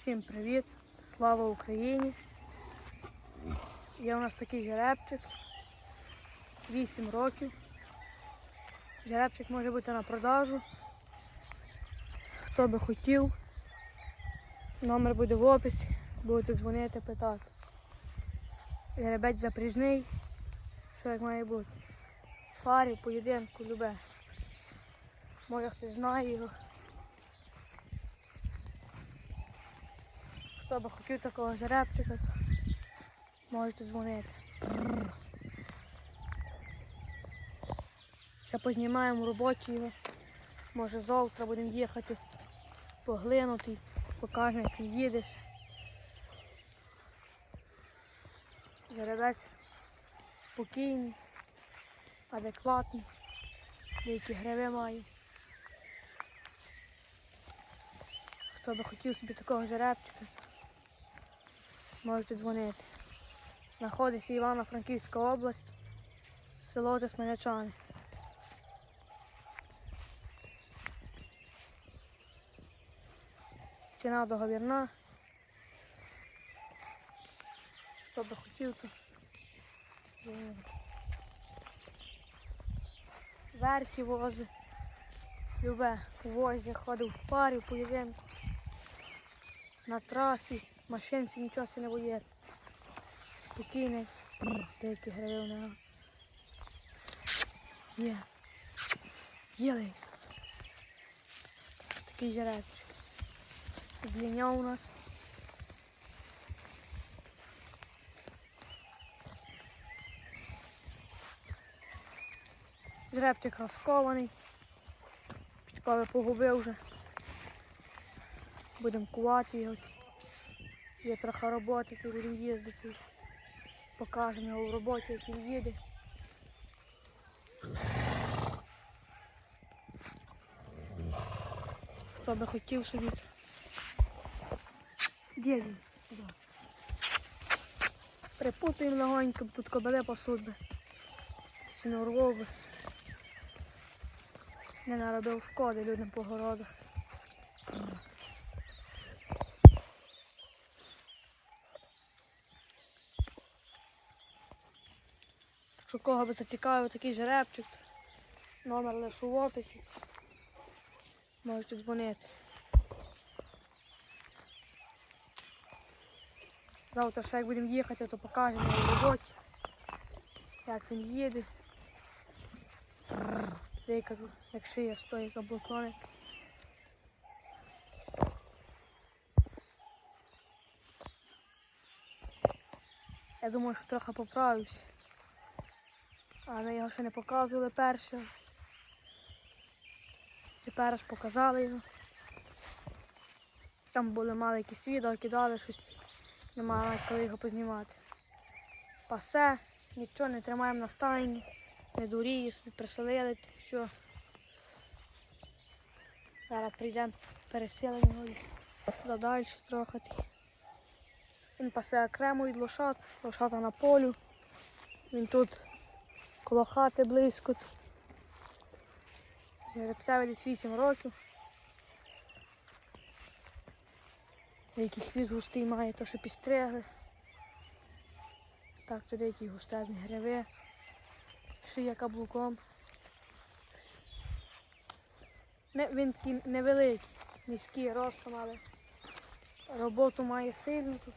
Всім привіт! Слава Україні! Є у нас такий жеребчик. 8 років. Жеребчик може бути на продажу. Хто би хотів, номер буде в описі, будете дзвонити, питати. Жеребець запріжний, все як має бути. Парі, поєдинку, любе. Може хтось знає його. Хто би хотів такого жеребчика, то можете дзвонити. Ще познімаємо роботі його. Може завтра будемо їхати поглинути, покажемо, як їдеш. Жеребець спокійний, адекватний, деякі гриви має. Хто би хотів собі такого жеребчика, можете дзвонити. Знаходиться Івано-Франківська область, село Тисманячани. Ціна договірна. Хто би хотів, то. Верхи вози. Любе у возі ходив в парі, в поєдинку. На трасі, машинці нічого не боїться. Спокійний. Деякі гриви в нього. Є. Є лись. Такий жеребчик. Зліня у нас. Жеребчик розкований. Підкови погубив вже. Будемо кувати його. Є трохи роботи, то будемо їздити. Покажемо його в роботі, як він їде. Хто би хотів собі. Де він? Припутуємо легонько, тут кобеле пасуть би. Сінорвов би. Не наробив шкоди людям по городах. Кого би зацікавив такий жеребчик, номер лише в описі. Можете дзвонити. Завтра ще як будемо їхати, то покажемо роботі, як він їде. Деяка, як шия стоїть каблуками. Я думаю, що трохи поправився. Але його ще не показували перше. Тепер аж показали його. Там були мали якісь відео, кидали щось. Немає коли його познімати. Пасе, нічого не тримаємо на стайні, не дуріє, не приселили, все. Зараз прийдемо, переселимо його далі трохи. Він пасе окремо від лошад, лошата на полю. Він тут коло хати близько. Жеребцеві десь 8 років. Деякий хвіст густий має, то що підстригли. Так, то деякі густезні гриви. Шия каблуком. Не, він такий невеликий, низький ростом, але роботу має сильну тут.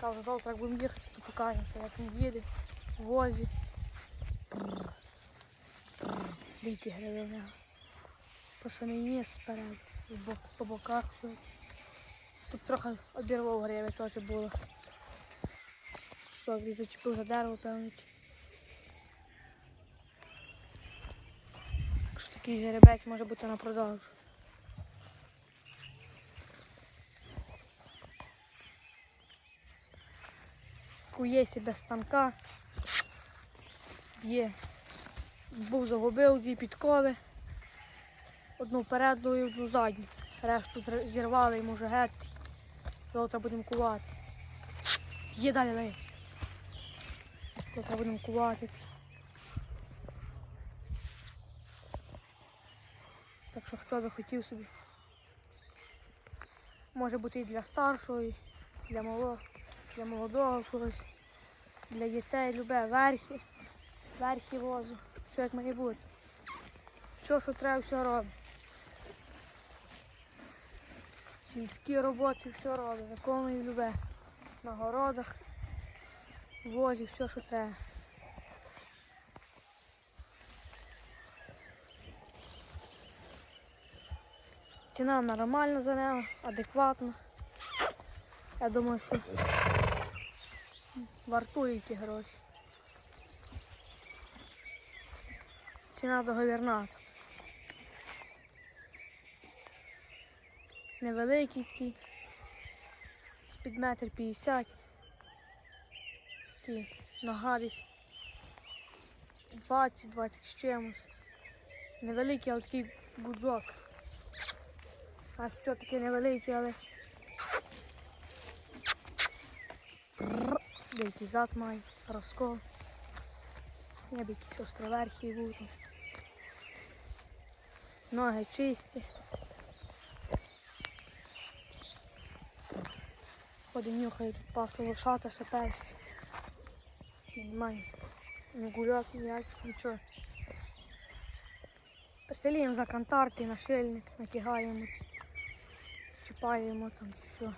Кажу, завтра як будемо їхати, то покажемося, як він їде в возі. В нього. По самій ніс спереду, по боках все. Тут трохи обірвав гриви теж було. Що, зачепив за дерево, певно. Так що такий жеребець може бути на продажу. Кує себе станка. Є. Був загубив дві підкови. Одну передню і одну задню. Решту зірвали і може геть. Завтра будемо кувати. Є далі ледь. Завтра будемо кувати. Так що хто би хотів собі Може бути і для старшого, і для молодого, для молодого когось, для дітей, любе, верхи, верхи возу, все як має бути. Що, що треба, все робить. Сільські роботи все робить, виконує любе. На городах, возі, все, що треба. Ціна нормальна за нього, адекватна. Я думаю, що вартує ті гроші. Ціна договірна. Невеликий такий, з-під метр п'ятдесят. Такий нога десь 20-20 з чимось. Невеликий, але такий гудзок. А все-таки невеликий, але. Деякий зад має, розкол. Я б якісь островерхи був. Ноги чисті. Ходить нюхає тут пасло лошата, ще перші. Немає. Не гуляк, ніяких, нічого. Переселіємо за кантарти, нашильник, накигаємо, чіпаємо там все.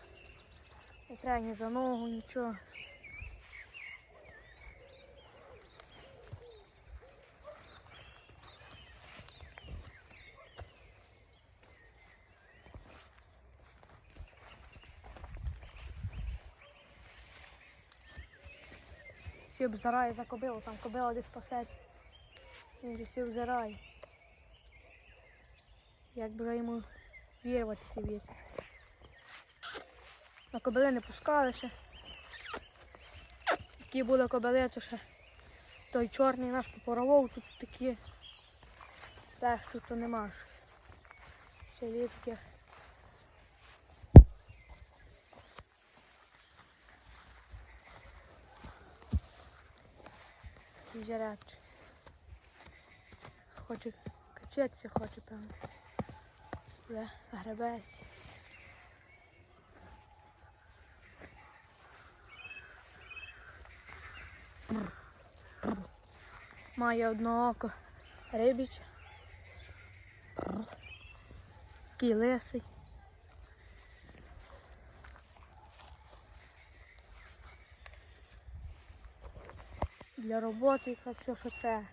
Не треба ні за ногу, нічого. Всі обзирає за кобилу, там кобила десь пасеть. Він же всі обзирає. Як би йому вірватися від. На кобили не пускали ще. Які були кобили, то ще той чорний наш попоровов, тут такі. Теж тут то нема. Ще є таких. Жеребчик. Хоче качатися, хоче певно. Вже гребесь. Має одне око рибіче. Такий лисий. Для роботи все, що це.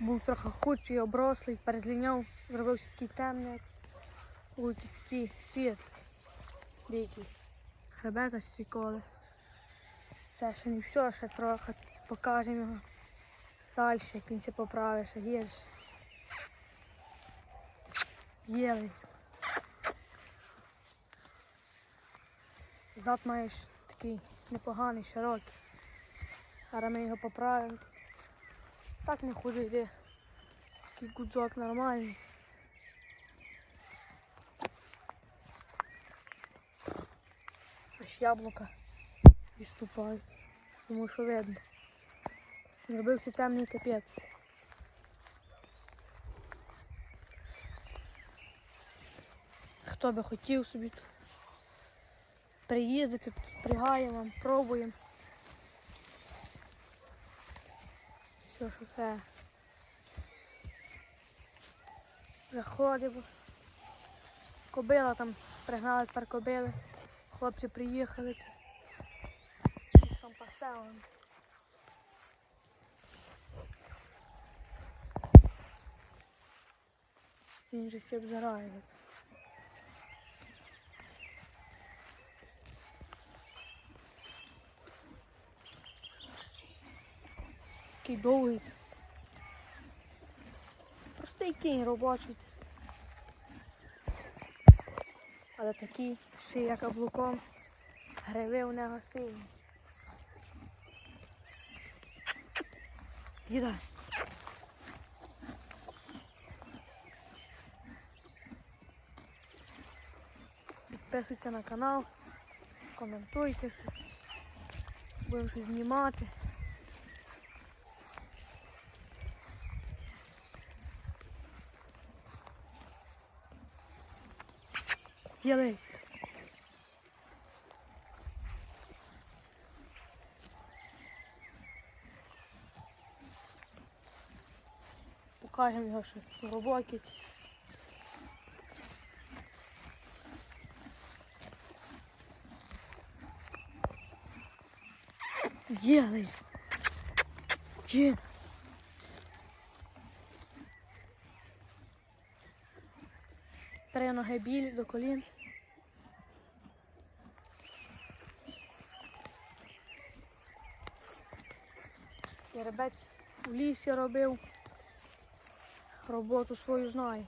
Був трохи худший, оброслий, перезліняв, зробився такий темний, був якийсь такий світлий. Дикий. Хребета сіколи. Це ще не все, ще трохи. Покажемо його далі, як він поправить, ще гірше. Єлий. Зад маєш такий непоганий, широкий. Зараз ми його поправимо. Так не худий йде. Такий гудзок нормальний. Аж яблука відступають. Тому що видно. Зробився темний капець. Хто би хотів собі приїздити, спрягаємо, пробуємо. Все, що це. Вже. Кобила там пригнали тепер кобили. Хлопці приїхали. Десь там пасе. Він вже всі обзирає. Такий довгий. Простий кінь робочий. Але такий шия каблуком. Гриви у нього сильні. Їдай. Підписуйтесь на канал, коментуйте щось. Будемо щось знімати. ділить. покажем його, що глибокий. Ділить. Три ноги біль до колін. Жеребець у лісі робив. Роботу свою знає.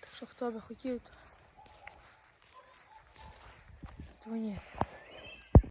Так що хто би хотів, то дзвоніть.